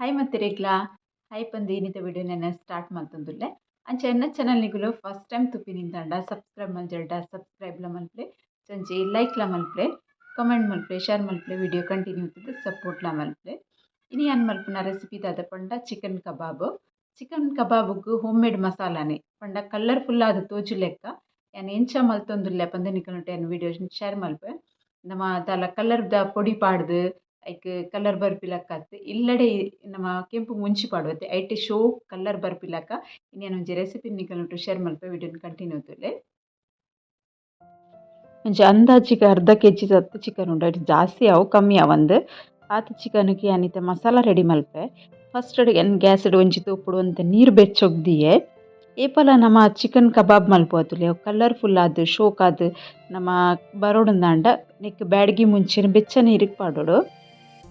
Hi ಮತ್ತಿರೇಗ್ಲಾ hi ಪಂದು ಏನಿದೆ video ನೆನ್ನೆ start ಮಲ್ತೊಂದುಲ್ಲೆ ಅಂಚ ಎನ್ನ ಚಾನಲ್ ನಿಗುಲು ಫಸ್ಟ್ ಟೈಮ್ ತುಪ್ಪಿನಿಂದಾಂಡ ಸಬ್ಸ್ಕ್ರೈಬ್ ಮಲ್ಜಲ್ಡ ಸಬ್ಸ್ಕ್ರೈಬ್ಲ ಮಲ್ಪಲೆ ಸಂಜೆ ಲೈಕ್ಲ ಮಲ್ಪಲೆ ಕಮೆಂಟ್ ಮಲ್ಪಲೆ ಶೇರ್ ಮಲ್ಪಲೆ ವಿಡಿಯೋ ಕಂಟಿನ್ಯೂ ಇರ್ತದೆ ಸಪೋರ್ಟ್ಲ ಮಲ್ಪಲೆ ಇನಿ ಏನು ಮಲ್ಪನ ರೆಸಿಪಿ ದಾದ ಪಂಡ ಚಿಕನ್ ಕಬಾಬ್ ಚಿಕನ್ ಕಬಾಬ್ಗೆ ಹೋಮ್ ಮೇಡ್ ಮಸಾಲಾನೆ ಪಂಡ ಕಲರ್ಫುಲ್ ಆದ ತೋಜು ಲೆಕ್ಕ ಏನು ಎಂಚ ಮಲ್ತೊಂದುಲ್ಲೆ ಪಂದ ನಿಕಲ್ನೊಟ್ಟು ಏನು ವಿಡಿಯೋ ಶೇರ್ ಮಲ್ಪೆ ನಮ್ಮ ದಾಲ ಕಲರ್ದ ಪೊಡಿ ಪಾಡ್ದು ಐಕ್ ಕಲರ್ ಬರ್ಪಿಲಕತ್ ಇಲ್ಲಡೆ ನಮ ಕೆಂಪು ಮುಂಚಿ ಪಾಡುವತ್ತೆ ಐಟ್ ಶೋ ಕಲರ್ ಬರ್ಪಿಲಕ ಇನ್ನೇನು ಒಂಜಿ ರೆಸಿಪಿ ನಿಕಲ್ನೊಟ್ಟು ಶೇರ್ ಮಲ್ಪೆ ವಿಡಿಯೋನ ಕಂಟಿನ್ಯೂ ತುಲೆ ಒಂಜಿ ಅಂದಾಜಿಗೆ ಅರ್ಧ ಕೆ ಜಿ ಸತ್ತು ಚಿಕನ್ ಉಂಡು. ಜಾಸ್ತಿ ಅವು ಕಮ್ಮಿ ಅವಂದು ಆತ ಚಿಕನ್ಗೆ ಅನಿತ ಮಸಾಲ ರೆಡಿ ಮಲ್ಪೆ. ಫಸ್ಟ್ ಎನ್ ಗ್ಯಾಸ್ ಒಂಜಿ ತೂಪುಡು ಅಂತ ನೀರು ಬೆಚ್ಚೊಗ್ದಿಯೇ. ಏಪಲ ನಮ್ಮ ಚಿಕನ್ ಕಬಾಬ್ ಮಲ್ಪೋತುಲೆ ಕಲರ್ಫುಲ್ ಆದ್, ಶೋಕ್ ಆದ್, ನಮ್ಮ ಬರೋಡಂದಾಂಡ ನೆಕ್ ಬ್ಯಾಡಗಿ ಮುಂಚಿನ ಬೆಚ್ಚನೆ ನೀರಿಗೆ ಪಾಡೋಡು.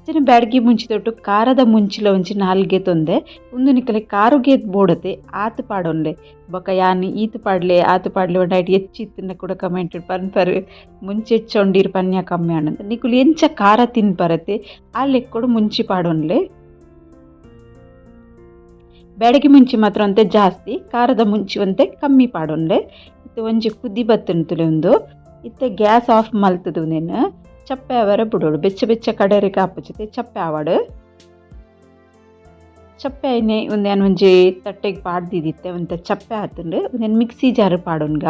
ಇತ್ತಿನ ಮುಂಚಿ ಮುಂಚಿದೊಟ್ಟು ಕಾರದ ಮುಂಚಿಲ ಒಂಜಿ ನಾಲ್ಗೆ ತೊಂದೆ, ಉಂದು ನಿಕಲೆ ಕಾರುಗೆ ಬೋಡತೆ, ಆತ್ ಪಾಡೊನ್ಲೆ ಬೊಕ ಯಾನ್ ಈತ್ ಪಾಡ್ಲೆ, ಆತ್ ಪಾಡ್ಲೆ ಒಂಡಾಯ್ಟ್ ಹೆಚ್ಚಿತ್ತಿನ ಕೂಡ ಕಮೆಂಟ್ ಪನ್ಪರ್ ಮುಂಚೆ ಹೆಚ್ಚೊಂಡಿರ್ ಪನ್ಯ ಕಮ್ಮಿ ಆನಂದ. ನಿಕುಲು ಎಂಚ ಖಾರ ತಿನ್ಪರತೆ ಆ ಲೆಕ್ಕೊಡು ಮುಂಚಿ ಪಾಡೊನ್ಲೆ ಬ್ಯಾಡಗಿ ಮುಂಚಿ ಮಾತ್ರ ಅಂತೆ ಜಾಸ್ತಿ, ಖಾರದ ಮುಂಚಿ ಒಂತೆ ಕಮ್ಮಿ ಪಾಡೊನ್ಲೆ ಇತ್ತು ಒಂಜಿ ಕುದಿ ಬತ್ತುಂತುಲೆ ಉಂದು. ಇತ್ತೆ ಗ್ಯಾಸ್ ಆಫ್ ಮಲ್ತದು ಉಂದೆನ್ ಚಪ್ಪೆ ಅವರ ಬಿಡೋಡು ಬೆಚ್ಚ ಬೆಚ್ಚ ಕಡರೆ ಕಾಪುಜತೆ, ಚಪ್ಪೆ ಆವಡು. ಚಪ್ಪೆ ಐನೆ ಒಂದೇನು ಒಂಜಿ ತಟ್ಟೆಗೆ ಪಾಡ್ದಿದಿತ್ತೆ ಒಂತ ಚಪ್ಪೆ ಆತುಂಡು. ಒಂದೇನು ಮಿಕ್ಸಿ ಜಾರ್ ಪಾಡೋನ್ಗ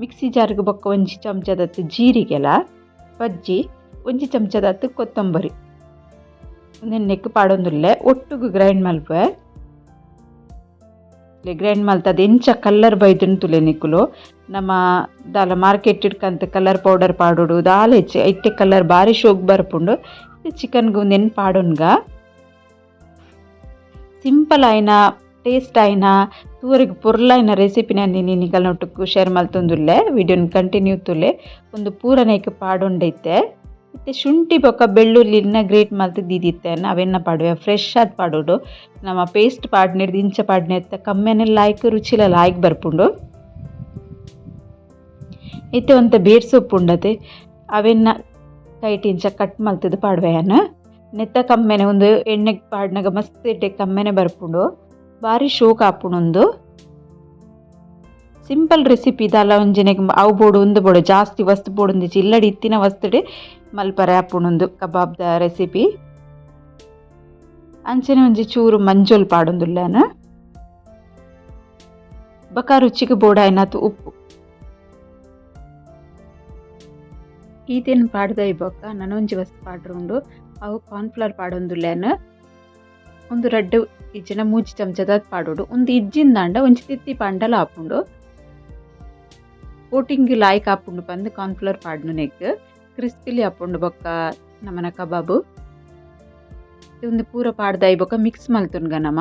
ಮಿಕ್ಸಿ ಜಾರ್ಗೆ ಬೊಕ್ಕ ಒಂಜಿ ಚಮಚದತ್ತು ಜೀರಿಗೆಲ, ಬಜ್ಜಿ, ಒಂಜಿ ಚಮಚದತ್ತು ಕೊತ್ತಂಬರಿ. ಒಂದೇನು ನೆಕ್ ಪಾಡೊಂದುಲ್ಲೆ, ಒಟ್ಟುಗು ಗ್ರೈಂಡ್ ಮಲ್ಪೆ ಗ್ರೈಂಡ್ ಮಲ್ತದ ಎಂಚ ಕಲ್ಲರ್ ಬೈದುಂಡು ತುಲೆ ನಮ ದಾಲ ಮಾರ್ಕೆಟ್ ಇಡ್ಕಂತ ಕಲರ್ ಪೌಡರ್ ಪಾಡೋಡು ದಾಲ ಹೆಚ್ಚು ಐಟೆ ಕಲರ್ ಬಾರಿ ಶೋಕ್ ಬರ್ಪುಂಡು ಚಿಕನ್ಗೆ ಒಂದೆನ್ ಪಾಡೋನ್ಗ ಸಿಂಪಲ್ ಆಯ್ನ ಟೇಸ್ಟ್ ಆಯ್ನ ತೂರಿಗೆ ಪೊರ್ಲಾಯ್ನ ರೆಸಿಪಿನ ನೀನು ನಿಗಲ್ನೊಟ್ಟುಗು ಶೇರ್ ಮಲ್ತೊಂದುಲ್ಲೆ ವಿಡಿಯೋನ ಕಂಟಿನ್ಯೂ ತುಲೆ ಒಂದು ಪೂರನೇಕ ಪಾಡೊಂಡೈತೆ ಮತ್ತು ಶುಂಠಿ ಬೊಕ್ಕ ಬೆಳ್ಳುಳ್ಳಿನ ಗ್ರೇಟ್ ಮಲ್ತು ದಿದಿತ್ತೆ ಅವೆನ್ನ ಪಾಡುವೆ? ಫ್ರೆಶ್ ಆದ ಪಾಡೋಡು ನಮ್ಮ ಪೇಸ್ಟ್ ಪಾಡ್ನಿರ್ದು, ಇಂಚ ಪಾಡ್ನೆ ಕಮ್ಮೆನೆ ಲಾಯ್ಕ್ ರುಚಿಲ ಲಾಯ್ಕ್ ಬರ್ಪುಂಡು. ಇತ್ತೆ ಒಂತ ಬೇರ್ ಸೊಪ್ಪು ಉಂಡತೆ. ಅವೆನ್ನ ಟೈಟ್ ಇಂಚ ಕಟ್ ಮಲ್ತಿದ್ದು ಪಾಡ್ವೆಯನ್ನ ನೆತ್ತ ಕಮ್ಮೆನೆ ಒಂದು ಎಣ್ಣೆಗೆ ಪಾಡ್ನಾಗ ಮಸ್ತ್ ಇಟ್ಟೆ ಕಮ್ಮೆನೆ ಬರ್ಪುಂಡು. ಭಾರಿ ಶೋಕ್ ಆಪುಂಡು ಸಿಂಪಲ್ ರೆಸಿಪಿ ಇದಲ್ಲ ಒಂಜಿನೆಗ್ ಅವು ಬೋಡು, ಉಂದು ಬೋಡು, ಜಾಸ್ತಿ ವಸ್ತು ಬೋಡು ಇಲ್ಲಡಿ ಇತ್ತಿನ ವಸ್ತುಡೆ ಮಲ್ಪರೆ ಕಬಾಬ್ ಕಬಾಬ್ದ ರೆಸಿಪಿ ಅಂಚನೆ ಒಂಜಿ ಚೂರು ಮಂಜೋಲ್ ಪಾಡೊಂದುಲ್ಲೆನ. ಬಕ ರುಚಿಗೆ ಬೋಡಾಯ್ನತು ಉಪ್ಪು. ಈತೇನು ಪಾಡ್ದ ಇಬ್ಬೊಕ್ಕ ನನೊಂಜಿ ವಸ್ತು ಪಾಡ್ರುಂಡು ಅವು ಕಾರ್ನ್ಫ್ಲವರ್ ಪಾಡೊಂದುಲ್ಲೆನ. ಒಂದು ರಡ್ಡು ಇಜ್ಜಿನ ಮೂಜಿ ಚಮಚದ ಪಾಡೋಡು. ಒಂದು ಇಜ್ಜಿಂದಾಂಡ ಒಂಜಿ ತಿತ್ತಿ ಪಂಡಲ ಆಪುಂಡು. ಕೋಟಿಂಗ್ ಲಾಯ್ಕ್ ಆಪುಂಡು ಪಂದ್ ಕಾರ್ನ್ಫ್ಲವರ್ ಪಾಡ್ನು ನೆಕ್ ಕ್ರಿಸ್ಪಿಲಿ ಅಪ್ಪುಂಡು ಬೊಕ್ಕ ನಮನ ಕಬಾಬು. ಇದೊಂದು ಪೂರ ಪಾಡ್ದಾಯಿ ಬೊಕ್ಕ ಮಿಕ್ಸ್ ಮಲ್ತುನ್ಗ ನಮ.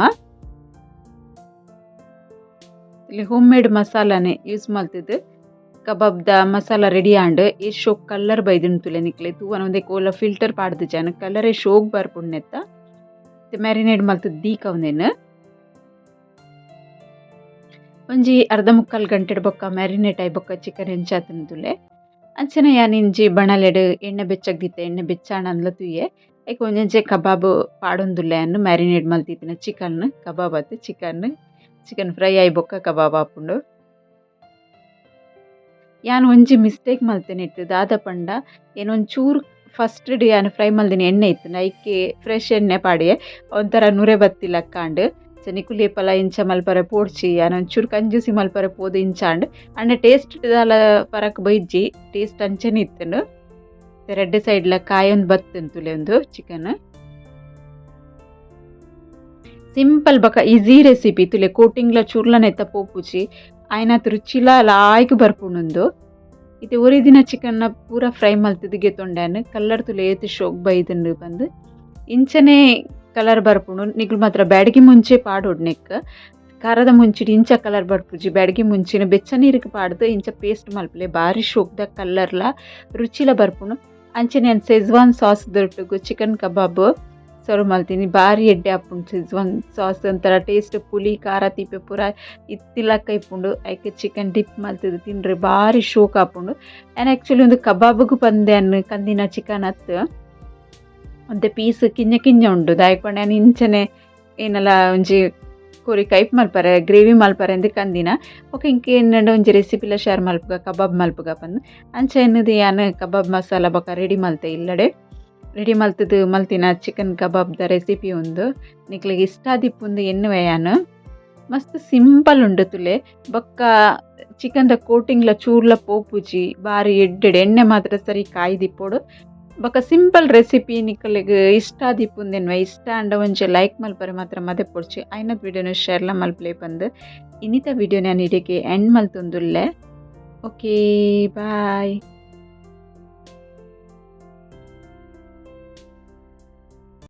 ಇಲ್ಲಿ ಹೋಮ್ ಮೇಡ್ ಮಸಾಲಾನೆ ಯೂಸ್ ಮಲ್ತಿದ್ದು ಕಬಾಬ್ದ ಮಸಾಲ ರೆಡಿ ಆಂಡ್ ಏ ಶೋಕ್ ಕಲರ್ ಬೈದಿನ್ ನಿಕ್ಲೆ ತೂವನ ಒಂದೇ ಕೋಲ ಫಿಲ್ಟರ್ ಪಾಡ್ದು ಜನ ಕಲರೇ ಶೋಕ್ ಬರ್ಪುಣ್ಣೆತ್ತ ಮ್ಯಾರಿನೇಟ್ ದೀಕ ಒಂದೇನು ಒಂಜಿ ಅರ್ಧ ಮುಕ್ಕಾಲು ಗಂಟೆ ಬೊಕ್ಕ ಮ್ಯಾರಿನೇಟ್ ಆಯ್ ಬೊಕ್ಕ ಚಿಕನ್ ಹೆಂಚಾತನ ತುಲೆ. ಅಂಚನೆ ಯಾನಿಂಜಿ ಬಣಲೆಡ್ ಎಣ್ಣೆ ಬೆಚ್ಚಗ್ದಿತ್ತೆ, ಎಣ್ಣೆ ಬೆಚ್ಚಾಣ ತೂಯೆ ಐಕ್ ಒಂಜೆ ಕಬಾಬ್ ಪಾಡೊಂದುಲ್ಲೆ ಅನ್ನು ಮ್ಯಾರಿನೇಟ್ ಮಲ್ತಿತ್ತಿನ ಚಿಕನ್ ಕಬಾಬ್ ಆತ್ ಚಿಕನ್ ಚಿಕನ್ ಫ್ರೈ ಆಯ್ ಬೊಕ್ಕ ಕಬಾಬ್ ಆಪುಂಡು. ಯಾನ್ ಒಂಜಿ ಮಿಸ್ಟೇಕ್ ಮಲ್ತಿನ ಇತ್ತ್, ದಾದ ಪಂಡ. ಚೂರ್ ಫಸ್ಟ್ ಡ್ ಯಾನ್ ಫ್ರೈ ಮಲ್ದಿನ ಎಣ್ಣೆ ಇತ್ತು, ನೈಕೆ ಫ್ರೆಶ್ ಎಣ್ಣೆ ಪಾಡಿಯೆ. ಒಂತರ ನುರೆ ಬತ್ತಿಲಕ್ಕಾಂಡ್. ಸೊ ನಿಕುಲಿ ಪಲ ಇಂಚ ಮಲ್ಪರೆ ಪೋಡ್ಚಿ ಯಾನ್ ಒಂಚೂರು ಕಂಜೂಸಿ ಮಲ್ಪರೆ ಪೋದು ಇಂಚಾಂಡ್ ಅಂಡ ಟೇಸ್ಟ್ ದಾಲ ಪರಕ್ ಬೈಜ್ಜಿ ಟೇಸ್ಟ್ ಅಂಚನೆ ಇತ್ತನು ರೆಡ್ ಸೈಡ್ಲ ಕಾಯೊಂದು ಬತ್ತನ್ ತುಲೆ ಒಂದು ಚಿಕನ್ ಸಿಂಪಲ್ ಬಕ ಈಸಿ ರೆಸಿಪಿ ತುಲೆ ಕೋಟಿಂಗ್ಲ ಚೂರ್ಲನ ಎತ್ತ ಪೋಪುಜಿ ಆಯ್ನತ್ ರುಚಿಲ ಲಾಯ್ಕ್ ಬರ್ಪುಂಡು ಇದು ಒರಿದಿನ ಚಿಕನ್ನ ಪೂರ ಫ್ರೈ ಮಲ್ತದು ಗೆತ್ತೊಂಡ್ಯಾನ್ ಕಲ್ಲರ್ ತುಲೆ ಏತ್ ಶೋಕ್ ಬೈದಂಡು ಬಂದು ಇಂಚನೆ ಕಲರ್ ಬರ್ಪುಣು. ನಿಕ್ಲು ಮಾತ್ರ ಬ್ಯಾಡಗಿ ಮುಂಚೆ ಪಾಡೋಡು ನೆಕ್ ಖಾರದ ಮುಂಚಿಡಿ ಇಂಚ ಕಲರ್ ಬರ್ಪುಜಿ. ಬ್ಯಾಡಗಿ ಮುಂಚಿನ ಬೆಚ್ಚ ನೀರಿಗೆ ಪಾಡ್ದು ಇಂಚ ಪೇಸ್ಟ್ ಮಲ್ಪಲೆ. ಭಾರಿ ಶೋಕ್ದ ಕಲರ್ಲ ರುಚಿಲ ಬರ್ಪುಂಡು ಅಂಚನೆ ಸೆಜ್ವಾನ್ ಸಾಸ್ ದೊಟ್ಟುಗು ಚಿಕನ್ ಕಬಾಬ್ ಸರ್ವ್ ಮಲ್ತೀನಿ. ಭಾರಿ ಎಡ್ಡೆ ಆಪುಂಡು ಸೆಜ್ವಾನ್ ಸಾಸ್ ಒಂಥರ ಟೇಸ್ಟ್ ಪುಲಿ, ಖಾರ, ತಿಪ್ಪೆ ಪೂರ ಇತ್ತಿಲಕ್ಕ ಇಪ್ಪುಂಡು ಐಕೆ ಚಿಕನ್ ಡಿಪ್ ಮಲ್ತದು ತಿನ್ರೆ. ಭಾರಿ ಶೋಕ್ ಆಪುಂಡು ನಾನು ಆ್ಯಕ್ಚುಲಿ ಒಂದು ಕಬಾಬ್ಗೂ ಪಂದೆ ಅನ್ನು ಕಂದಿನ ಚಿಕನ್ ಅತ್ತು ಒಂತೆ ಪೀಸ್ ಕಿಂಜ ಕಿಂಜ ಉಂಡು ದಾಯೆ ಪಂಡ ನಾನು ಇಂಚನೆ ಏನಲ್ಲ, ಒಂಜಿ ಕೊರಿ ಕೈಪ್ ಮಲ್ಪರೆ, ಗ್ರೇವಿ ಮಲ್ಪರೆ ಅಂದ್ ಕಂದಿನ. ಬೊಕ ಇಂಕೆ ಒಂಜಿ ಒಂಜಿ ರೆಸಿಪಿಲ ಶೇರ್ ಮಲ್ಪುಗ, ಕಬಾಬ್ ಮಲ್ಪುಗ ಪಂದ್. ಅಂಚ ಎನ್ನದು ಯಾನ್ ಕಬಾಬ್ ಮಸಾಲ ಬೊಕ ರೆಡಿ ಮಲ್ತೆ ಇಲ್ಲಡೆ. ರೆಡಿ ಮಲ್ತುದು ಮಲ್ತಿನ ಚಿಕನ್ ಕಬಾಬ್ದ ರೆಸಿಪಿ ಉಂದು. ನಿಕ್ಲಿಗೆ ಇಷ್ಟ ಆದಿಪ್ಪುಂದು ಎನ್ನುವೆ ಯಾನ್. ಮಸ್ತ್ ಸಿಂಪಲ್ ಉಂಡು ತುಲೆ. ಬೊಕ್ಕ ಚಿಕನ್ದ ಕೋಟಿಂಗ್ಲ ಚೂರ್ಲ ಪೋಪುಜಿ, ಬಾರಿ ಎಡ್ಡೆಡ್ ಎಣ್ಣೆ ಮಾತ್ರ ಸರಿ ಕಾಯ್ದಿಪ್ಪೊಡು. ಬೊಕ ಸಿಂಪಲ್ ರೆಸಿಪಿ ನಿಕ್ಲೆಗ್ ಇಷ್ಟ ಆದಿಪ್ಪುಂದೆನ್ವೆ ಇಷ್ಟ ಆಂಡ ಒಂಜಿ ಲೈಕ್ ಮಲ್ಪರೆ ಮಾತ್ರ ಮದೆ ಪೊಡ್ಚಿ ಐನದ್ ವಿಡಿಯೋನ ಶೇರ್ಲ ಮಲ್ಪಲೆ ಪಂದ್ ಇನ್ನಿತ ವಿಡಿಯೋ ನಾನು ಇಡೆಗೆ ಎಂಡ್ ಮಲ್ತೊಂದುಲ್ಲೆ ಓಕೆ ಬಾಯ್